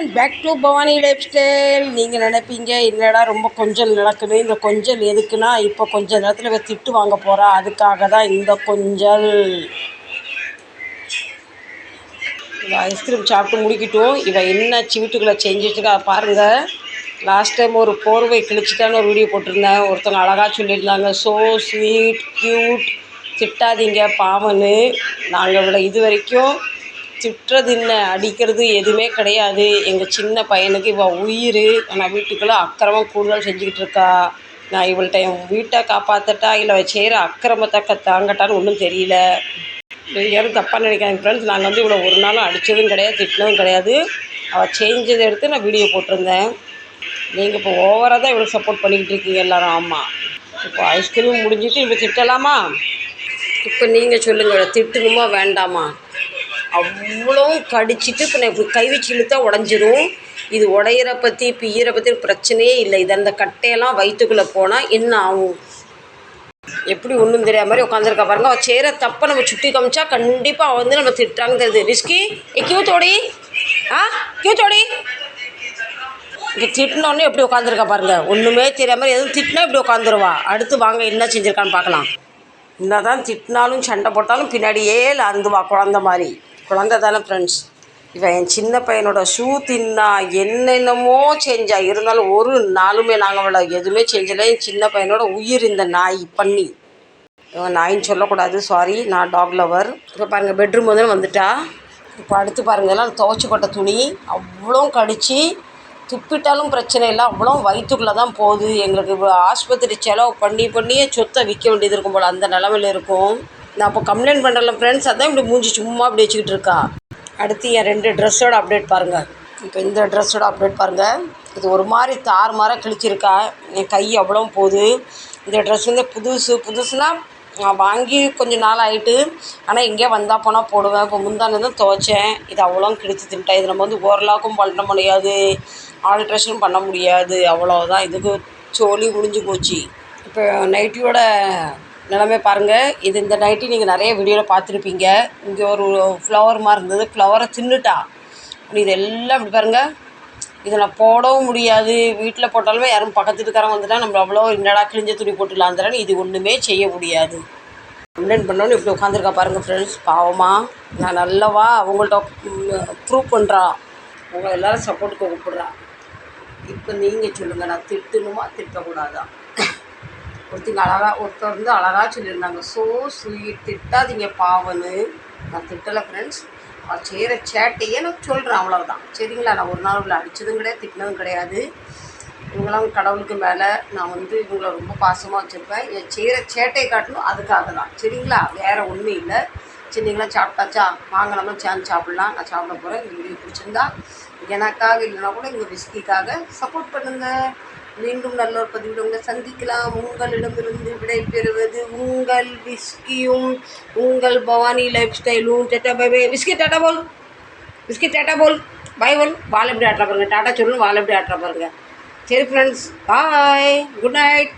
And back to Bhavani lifestyle நீங்கள் நினைப்பீங்க என்னடா ரொம்ப கொஞ்சம் நடக்குது. இந்த கொஞ்சல் எதுக்குன்னா இப்போ கொஞ்ச நேரத்தில் இவ திட்டு வாங்க போகிறா அதுக்காக தான் இந்த கொஞ்சல். இவ ஐஸ்கிரீம் சாப்பிட்டு முடிக்கட்டும். இவ என்ன வீட்டுக்குள்ளே செஞ்சு வச்சுருக்கா பாருங்கள் லாஸ்ட் டைம் ஒரு போர்வை கிழிச்சிட்டான்னு ஒரு வீடியோ போட்டிருந்தேன். ஒருத்தவங்க அழகாக சொல்லியிருந்தாங்க ஸோ ஸ்வீட் க்யூட் திட்டாதீங்க பாவன்னு. நாங்கள் இவ்வளோ இது வரைக்கும் திட்டுறது என்ன அடிக்கிறது எதுவுமே கிடையாது. எங்கள் சின்ன பையனுக்கு இவள் உயிர். ஆனால் வீட்டுக்குள்ளே அக்கிரமம் கூடுதல் செஞ்சுக்கிட்டு இருக்கா. நான் இவள்கிட்ட என் வீட்டை காப்பாற்றட்டா இல்லை அவள் செய்கிற அக்கிரமத்தை தாங்கட்டான்னு ஒன்றும் தெரியல. யாரும் தப்பாக நினைக்காதீங்க ஃப்ரெண்ட்ஸ் நாங்கள் வந்து இவ்வளோ ஒரு நாளும் அடித்ததும் கிடையாது திட்டினதும் கிடையாது. அவள் செஞ்சதை எடுத்து நான் வீடியோ போட்டிருந்தேன். நீங்கள் இப்போ ஓவராக தான் இவ்வளோ சப்போர்ட் பண்ணிக்கிட்டு இருக்கீங்க எல்லாரும். ஆமாம் இப்போ ஐஸ்கிரீம் முடிஞ்சிட்டு இப்போ திட்டலாமா? இப்போ நீங்கள் சொல்லுங்கள் திட்டணுமா வேண்டாமா? அவ்வளோ கடிச்சிட்டு இப்போ நான் இப்படி கை வச்சு இழுத்தா உடஞ்சிரும். இது உடையிற பற்றி பிய்யிற பற்றி பிரச்சனையே இல்லை. இது அந்த கட்டையெல்லாம் வயிற்றுக்குள்ளே போனால் என்ன ஆகும்? எப்படி ஒன்றும் தெரியாத மாதிரி உட்காந்துருக்கா பாருங்க. அவள் செய்கிற தப்பை நம்ம சுட்டி காமிச்சா கண்டிப்பாக அவள் வந்து நம்ம திட்டாங்க தெரியுது. ரிஸ்கி ஏ கியூ தோடி. ஆ கியூ தோடி. இங்கே திட்டினோடனே எப்படி உட்காந்துருக்கா பாருங்க. ஒன்றுமே தெரியாத மாதிரி எதுவும் திட்டினா இப்படி உட்காந்துருவா அடுத்து வாங்க என்ன செஞ்சுருக்கான்னு பார்க்கலாம். என்ன தான் திட்டினாலும் சண்டை போட்டாலும் பின்னாடியே அந்துவா குழந்த மாதிரி. குழந்த தானே ஃப்ரெண்ட்ஸ் இவன் என் சின்ன பையனோட ஷூ தின்னா என்னென்னமோ செஞ்சா இருந்தாலும் ஒரு நாளுமே நாங்கள் அவளை எதுவுமே செஞ்சல என் சின்ன பையனோட உயிர் இந்த நாய் பண்ணி இவன் நாயின்னு சொல்லக்கூடாது சாரி நான் டாக் லவர் இப்போ பாருங்கள் பெட்ரூம் வந்து வந்துட்டா. இப்போ அடுத்து பாருங்கள் எல்லாம் துவைச்சி போட்ட துணி. அவ்வளோ கடிச்சு. துப்பிட்டாலும் பிரச்சனை இல்லை. அவ்வளோ வயிற்றுக்குள்ளே தான் போகுது. எங்களுக்கு ஆஸ்பத்திரி செலவு பண்ணி பண்ணியே சொத்தை விற்க வேண்டியது இருக்கும் போல். அந்த நிலமையில இருக்கும். நான் அப்போ கம்ப்ளைண்ட் பண்ணுறல ஃப்ரெண்ட்ஸ் அதான் இப்படி மூஞ்சி சும்மா இப்படி வச்சுக்கிட்டு இருக்கா. அடுத்து என் ரெண்டு ட்ரெஸ்ஸோட அப்டேட் பாருங்கள் இப்போ இந்த ட்ரெஸ்ஸோட அப்டேட் பாருங்கள் இது ஒரு மாதிரி தார் மாற கிழிச்சிருக்கா. என் கை அவ்வளோ போகுது. இந்த ட்ரெஸ் வந்து புதுசு புதுசுனால் நான் வாங்கி கொஞ்சம் நாள் ஆகிட்டு ஆனால் எங்கேயே வந்தால் போனால் போடுவேன். இப்போ முந்தானது தான் துவைச்சேன். இது அவ்வளோ கிழிச்சு தின்ட்டேன் இது நம்ம வந்து ஓரளவுக்கும் பண்ண முடியாது. ஆல்ட்ரேஷன் பண்ண முடியாது. அவ்வளோதான் இதுக்கு சோழி முடிஞ்சு போச்சு. இப்போ நைட்டியோட நிலமை பாருங்கள் இது இந்த நைட்டி நீங்கள் நிறைய வீடியோவில் பார்த்துருப்பீங்க. இங்கே ஒரு ஃப்ளவர் மாதிரி இருந்தது. ஃப்ளவரை தின்னுட்டா. இது எல்லாம் இப்படி பாருங்கள் இதை நான் போடவும் முடியாது. வீட்டில் போட்டாலுமே யாரும் பக்கத்து வீட்டுக்காரங்க வந்துட்டா நம்ம அவ்வளோ என்னடா கிழிஞ்ச துணி போட்டுலாம் தரேன் இது ஒன்றுமே செய்ய முடியாது. கம்ப்ளைண்ட் பண்ணோன்னு இப்படி உட்காந்துருக்கா பாருங்கள் ஃப்ரெண்ட்ஸ் பாவமா. நான் நல்லவா? அவங்கள்ட்ட ப்ரூவ் பண்ணுறா உங்களை எல்லோரும் சப்போர்ட்டுக்கு கூப்பிட்றா. இப்போ நீங்கள் சொல்லுங்கள் நான் திட்டணுமா? திட்டக்கூடாதா? ஒருத்தங்க அழகாக ஒருத்தர் வந்து அழகாக சொல்லியிருந்தாங்க. ஸோ ஸ்வீட் திட்டாதீங்க பாவன்னு. நான் திட்டலை ஃப்ரெண்ட்ஸ் அவள் செய்கிற சேட்டையே நான் சொல்கிறேன் அவ்வளோதான் சரிங்களா? நான் ஒரு நாள் இவ்வளோ அடித்ததும் கிடையாது திட்டினதும் கிடையாது. இவங்களாம் கடவுளுக்கு மேலே நான் வந்து இவங்களை ரொம்ப பாசமாக வச்சுருப்பேன். என் செய்கிற சேட்டையை காட்டணும் அதுக்காக தான். சரிங்களா? வேறு ஒன்றும் இல்லை. சரி சாப்பிட்டாச்சா? வாங்க நம்ம சேர்ந்து சாப்பிட்லாம். நான் சாப்பிட போகிறேன் இந்த வீடியோ பிடிச்சிருந்தா எனக்காக இல்லைனா கூட எங்கள் விஸ்கிக்காக சப்போர்ட் பண்ணுங்கள் மீண்டும் நல்ல ஒரு பதிவில் உங்களை சந்திக்கலாம். உங்களிடமிருந்து விடை பெறுவது உங்கள் விஸ்கியும் உங்கள் பவானி லைஃப் ஸ்டைலும். டெட்டா பை பை. விஸ்கி டாட்டா போல். விஸ்கி டாட்டா போல். பை போல் வாழை எப்படி ஆட்டுறா பாருங்க. டாட்டா சொல்லணும் வாழை எப்படி ஆட்டுறா சரி ஃப்ரெண்ட்ஸ் பாய் குட் நைட்